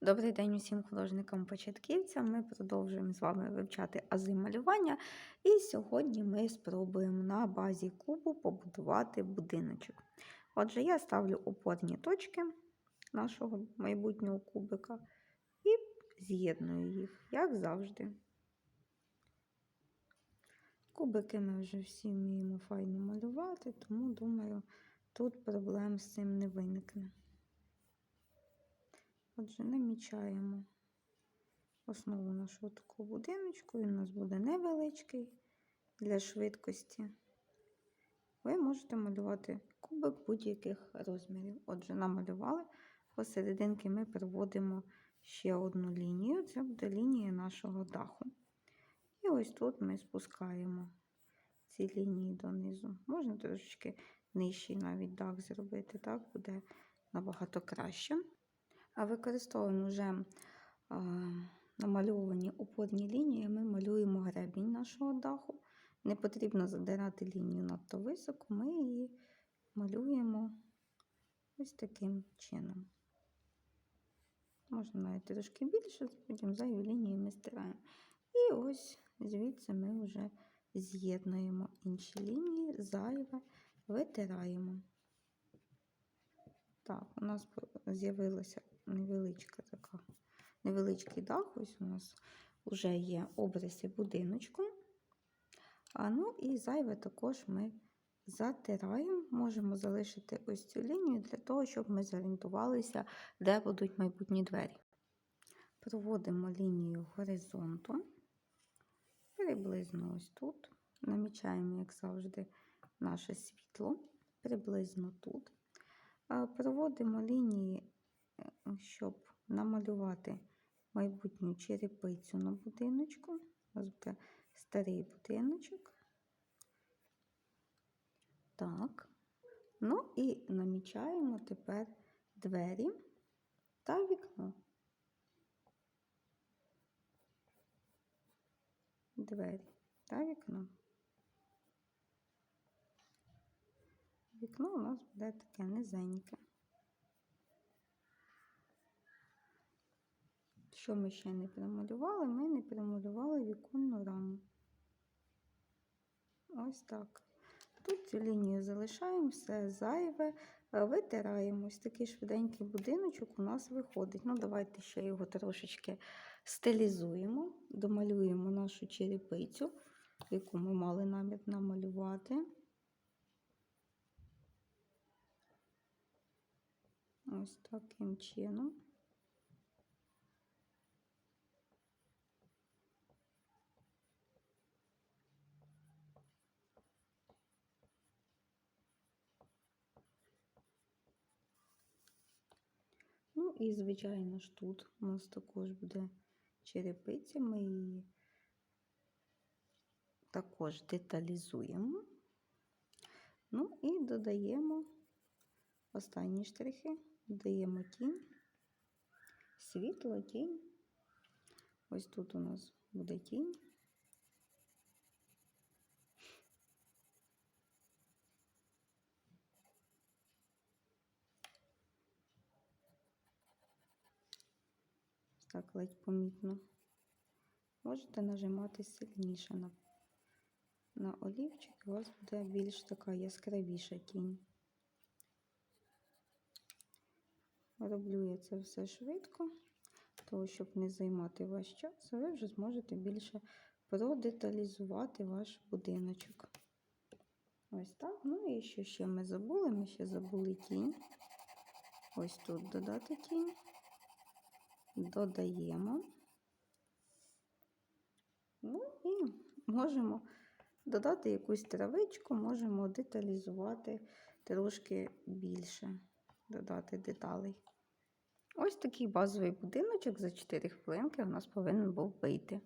Добрий день усім художникам-початківцям. Ми продовжуємо з вами вивчати ази малювання. І сьогодні ми спробуємо на базі кубу побудувати будиночок. Отже, я ставлю опорні точки нашого майбутнього кубика і з'єдную їх, як завжди. Кубики ми вже всі вміємо файно малювати, тому думаю, тут проблем з цим не виникне. Отже, намічаємо основу нашого такого будиночку. Він у нас буде невеличкий для швидкості. Ви можете малювати кубик будь-яких розмірів. Отже, намалювали. Посерединки ми проводимо ще одну лінію. Це буде лінія нашого даху. І ось тут ми спускаємо ці лінії донизу. Можна трошечки нижчий навіть дах зробити, так буде набагато краще. Використовуємо вже а, намальовані опорні лінії, ми малюємо гребінь нашого даху. Не потрібно задирати лінію надто високо, ми її малюємо ось таким чином. Можна навіть трошки більше, потім зайві лінії ми стираємо. І ось звідси ми вже з'єднуємо інші лінії, зайве витираємо. Так, у нас з'явилася невеличка така, невеличкий дах. Ось у нас вже є обриси будиночку. А ну і зайве також ми затираємо, можемо залишити ось цю лінію для того, щоб ми зорієнтувалися, де будуть майбутні двері. Проводимо лінію горизонту, приблизно ось тут. Намічаємо, як завжди, наше світло, приблизно тут. Проводимо лінії, щоб намалювати майбутню черепицю на будиночку. У нас буде старий будиночок. Так. Ну і намічаємо тепер двері та вікно. Двері та вікно. Вікно у нас буде таке низеньке. Що ми ще не промалювали? Ми не промалювали віконну раму. Ось так. Тут цю лінію залишаємо, все зайве, витираємо. Ось такий швиденький будиночок у нас виходить. Ну, давайте ще його трошечки стилізуємо, домалюємо нашу черепицю, яку ми мали намір намалювати. Ось таким чином. І, звичайно ж, тут у нас також буде черепиця, ми її також деталізуємо. Ну і додаємо останні штрихи, додаємо тінь, світло, тінь. Ось тут у нас буде тінь. Так, ледь помітно. Можете нажимати сильніше на на олівчик, у вас буде більш така яскравіша тінь. Роблю я це все швидко, того, щоб не займати ваш час, ви вже зможете більше продеталізувати ваш будиночок. Ось так. Ну і що ще ми забули? Ми ще забули тінь. Ось тут додати тінь. Додаємо. Ну і можемо додати якусь травичку, можемо деталізувати трошки більше, додати деталей. Ось такий базовий будиночок за 4 хвилинки у нас повинен був вийти.